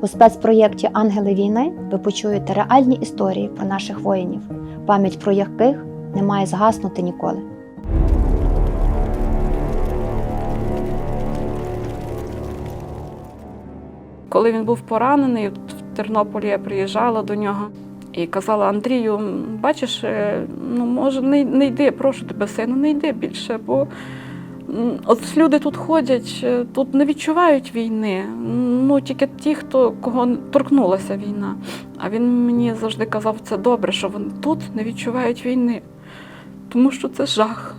У спецпроєкті Ангели війни ви почуєте реальні історії про наших воїнів, пам'ять про яких не має згаснути ніколи. Коли він був поранений, в Тернополі я приїжджала до нього і казала Андрію, бачиш, е, ну може не, не йди, прошу тебе, сину, не йди більше, бо от люди тут ходять, е, тут не відчувають війни. Ну тільки ті, хто кого торкнулася війна. А він мені завжди казав, це добре, що вони тут не відчувають війни, тому що це жах.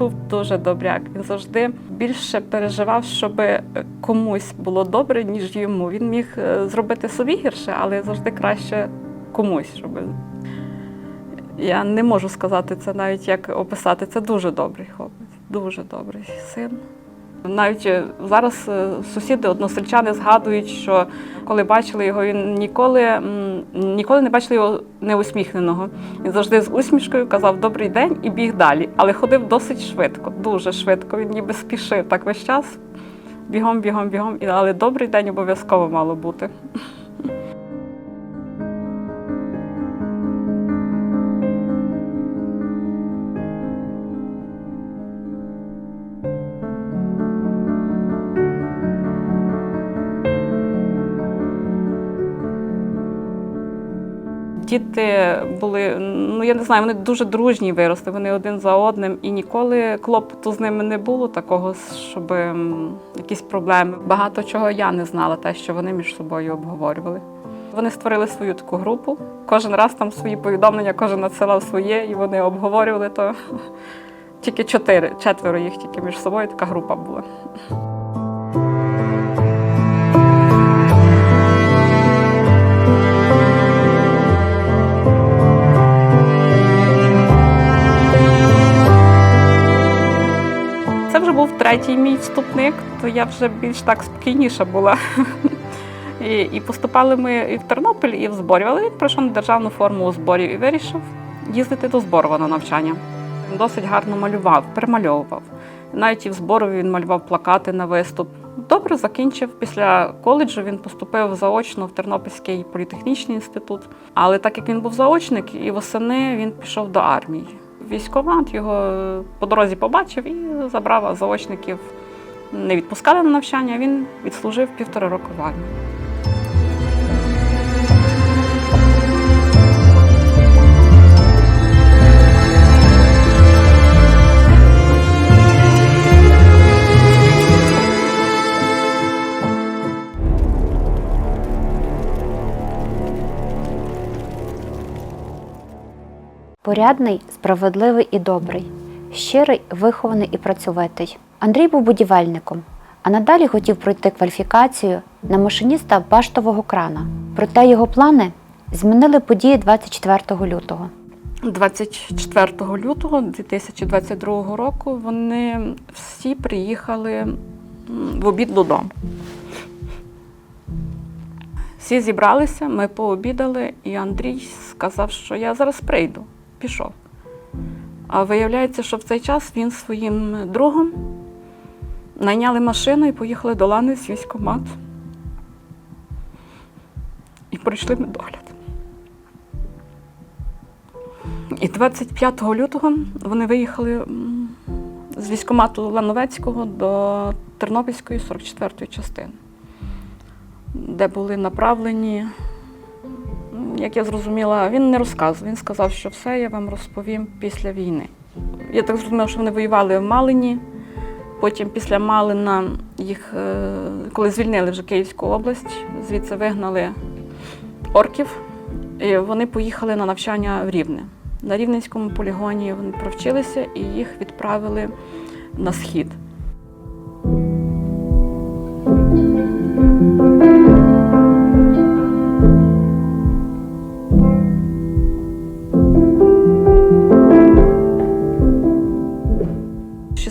Був дуже добряк. Він завжди більше переживав, щоб комусь було добре, ніж йому. Він міг е, зробити собі гірше, але завжди краще комусь. Щоб... Я не можу сказати це навіть як описати. Це дуже добрий хлопець, дуже добрий син. Навіть е, зараз е, сусіди, односельчани згадують, що коли бачили його, він ніколи, ніколи не бачили його неусміхненого. Він завжди з усмішкою казав Добрий день і біг далі. Але ходив досить швидко, дуже швидко. Він ніби спішив так весь час. Бігом, бігом, бігом. Але добрий день обов'язково мало бути. Діти були, ну я не знаю, вони дуже дружні виросли, вони один за одним, і ніколи клопоту з ними не було такого, щоб якісь проблеми. Багато чого я не знала, те, що вони між собою обговорювали. Вони створили свою таку групу. Кожен раз там свої повідомлення, кожен надсилав своє, і вони обговорювали то. Тільки чотири, четверо їх тільки між собою така група була. Третій мій вступник, то я вже більш так спокійніша була. І, і поступали ми і в Тернопіль, і в зборі. Але він прийшов на державну форму у зборів і вирішив їздити до Зборова на навчання. Він досить гарно малював, перемальовував. Навіть і в Зборові він малював плакати на виступ. Добре закінчив. Після коледжу він поступив заочно в Тернопільський політехнічний інститут. Але так як він був заочник, і восени він пішов до армії. Військомат його по дорозі побачив і забрав заочників. Не відпускали на навчання, він відслужив півтора року в армії. Порядний, справедливий і добрий, щирий, вихований і працьовитий. Андрій був будівельником, а надалі хотів пройти кваліфікацію на машиніста баштового крана. Проте його плани змінили події 24 лютого. 24 лютого 2022 року вони всі приїхали в обід додому. Всі зібралися, ми пообідали, і Андрій сказав, що я зараз прийду. Пішов. А виявляється, що в цей час він своїм другом найняли машину і поїхали до Лани з військкомат. І пройшли медогляд. І 25 лютого вони виїхали з військкомату Лановецького до Тернопільської 44-ї частини, де були направлені. Як я зрозуміла, він не розказував. Він сказав, що все я вам розповім після війни. Я так зрозуміла, що вони воювали в Малині. Потім після Малина їх, е, коли звільнили вже Київську область, звідси вигнали орків, і вони поїхали на навчання в Рівне. На Рівненському полігоні вони провчилися і їх відправили на схід. –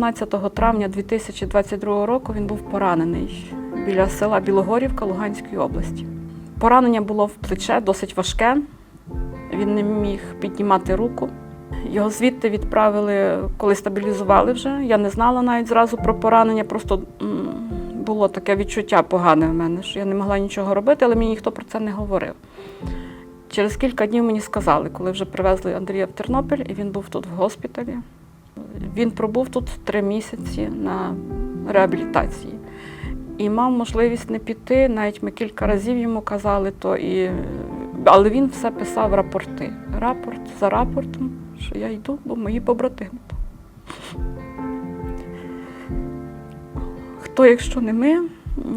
16 травня 2022 року він був поранений біля села Білогорівка Луганської області. Поранення було в плече досить важке. Він не міг піднімати руку. Його звідти відправили, коли стабілізували вже. Я не знала навіть зразу про поранення, просто було таке відчуття погане в мене, що я не могла нічого робити, але мені ніхто про це не говорив. Через кілька днів мені сказали, коли вже привезли Андрія в Тернопіль, і він був тут в госпіталі. Він пробув тут три місяці на реабілітації і мав можливість не піти. Навіть ми кілька разів йому казали то і. Але він все писав рапорти. Рапорт за рапортом, що я йду, бо мої побратими. Хто, якщо не ми,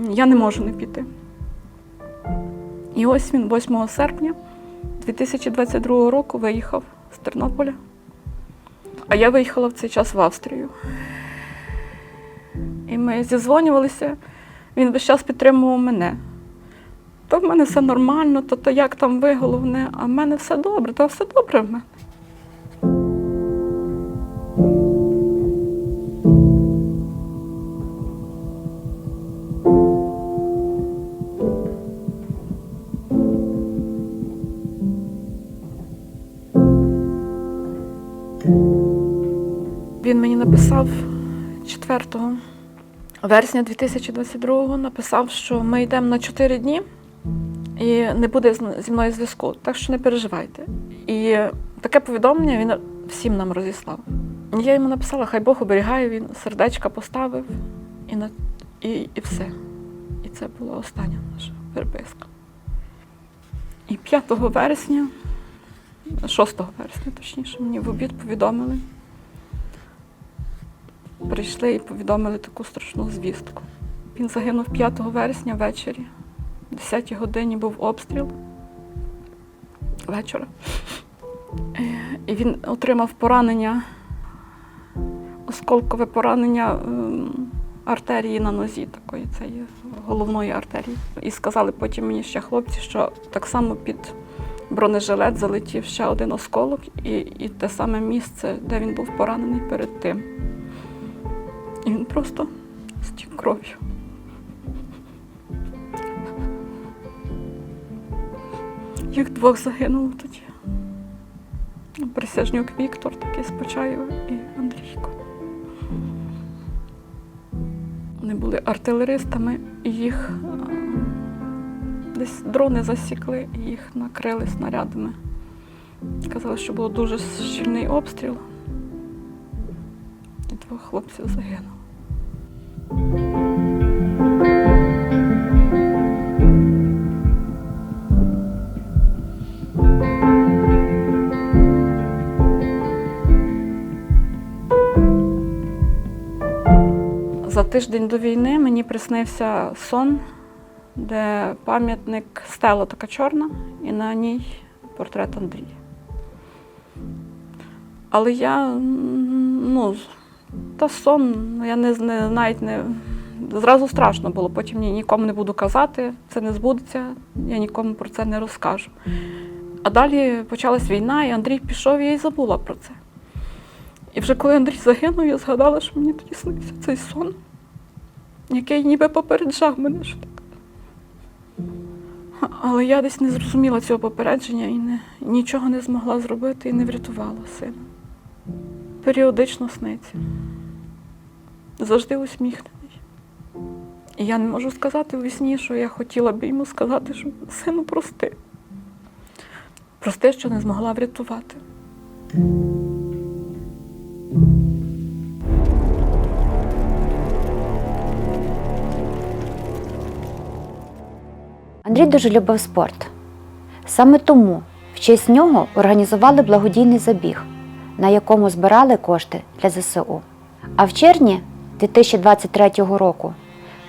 я не можу не піти. І ось він 8 серпня 2022 року виїхав з Тернополя. А я виїхала в цей час в Австрію. І ми зізвонювалися, він весь час підтримував мене. То в мене все нормально, то, то як там ви головне, а в мене все добре, то все добре в мене. 4 вересня 2022 написав, що ми йдемо на 4 дні і не буде зі мною зв'язку, так що не переживайте. І таке повідомлення він всім нам розіслав. Я йому написала, хай Бог оберігає, він сердечка поставив і, на, і, і все. І це була остання наша переписка. І 5 вересня, 6 вересня, точніше, мені в обід повідомили. Прийшли і повідомили таку страшну звістку. Він загинув 5 вересня ввечері. О 10 годині був обстріл вечора. Е, І він отримав поранення, осколкове поранення ем, артерії на нозі, такої цієї головної артерії. І сказали потім мені ще хлопці, що так само під бронежилет залетів ще один осколок, і, і те саме місце, де він був поранений перед тим. І він просто стік кров'ю. Їх двох загинуло тоді. Присяжнюк Віктор, такий Спочаєв і Андрійко. Вони були артилеристами, і їх а, десь дрони засікли і їх накрили снарядами. Казали, що був дуже щільний обстріл. І двох хлопців загинуло. За тиждень до війни мені приснився сон, де пам'ятник стела така чорна, і на ній портрет Андрія. Але я, ну, та сон, я не, не навіть не. Зразу страшно було, потім ні, нікому не буду казати, це не збудеться, я нікому про це не розкажу. А далі почалась війна, і Андрій пішов, і я й забула про це. І вже коли Андрій загинув, я згадала, що мені тоді снився цей сон, який ніби попереджав мене. Що так. Але я десь не зрозуміла цього попередження і не, нічого не змогла зробити і не врятувала сина. Періодично сниться. Завжди усміхнений. І я не можу сказати у сні, що я хотіла б йому сказати, що сину прости. Прости, що не змогла врятувати. Андрій дуже любив спорт. Саме тому в честь нього організували благодійний забіг, на якому збирали кошти для ЗСУ. А в червні 2023 року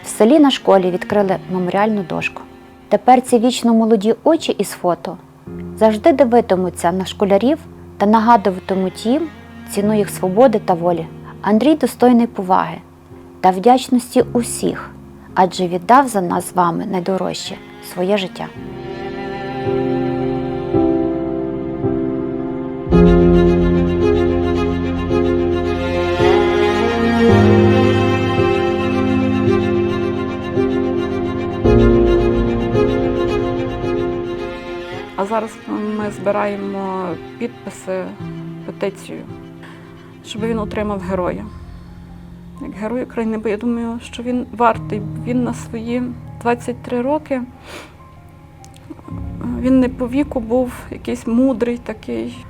в селі на школі відкрили меморіальну дошку. Тепер ці вічно молоді очі із фото завжди дивитимуться на школярів та нагадуватимуть їм ціну їх свободи та волі. Андрій достойний поваги та вдячності усіх, адже віддав за нас з вами найдорожче своє життя. А зараз ми збираємо підписи, петицію, щоб він отримав героя. Як герой України, бо я думаю, що він вартий. Він на свої 23 роки. Він не по віку був якийсь мудрий такий.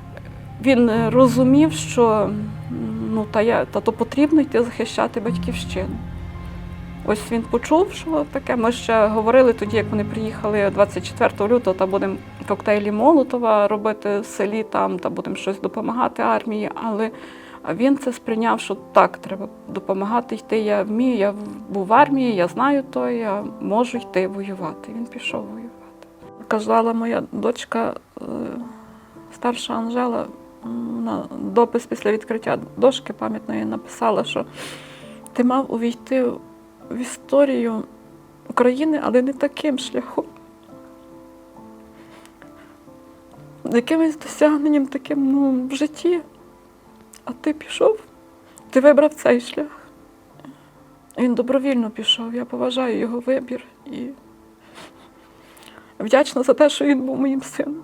Він е, розумів, що ну, та я, та то потрібно йти захищати батьківщину. Ось він почув, що таке. Ми ще говорили тоді, як вони приїхали 24 лютого, та будемо коктейлі Молотова робити в селі там, та будемо щось допомагати армії. Але він це сприйняв, що так, треба допомагати йти. Я вмію, я був в армії, я знаю то, я можу йти воювати. Він пішов воювати. Казала моя дочка, е, старша Анжела, на допис після відкриття дошки пам'ятної написала, що ти мав увійти в історію України, але не таким шляхом. Якимось досягненням таким ну, в житті. А ти пішов, ти вибрав цей шлях. Він добровільно пішов. Я поважаю його вибір і вдячна за те, що він був моїм сином.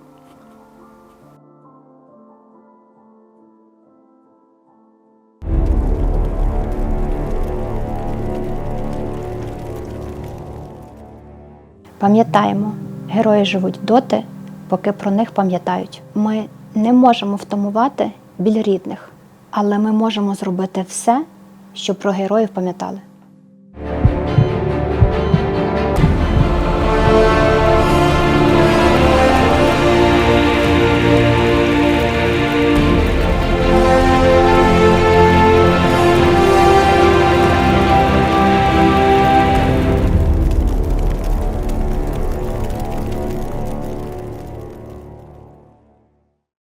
Пам'ятаємо, герої живуть доти, поки про них пам'ятають. Ми не можемо втамувати біль рідних, але ми можемо зробити все, щоб про героїв пам'ятали.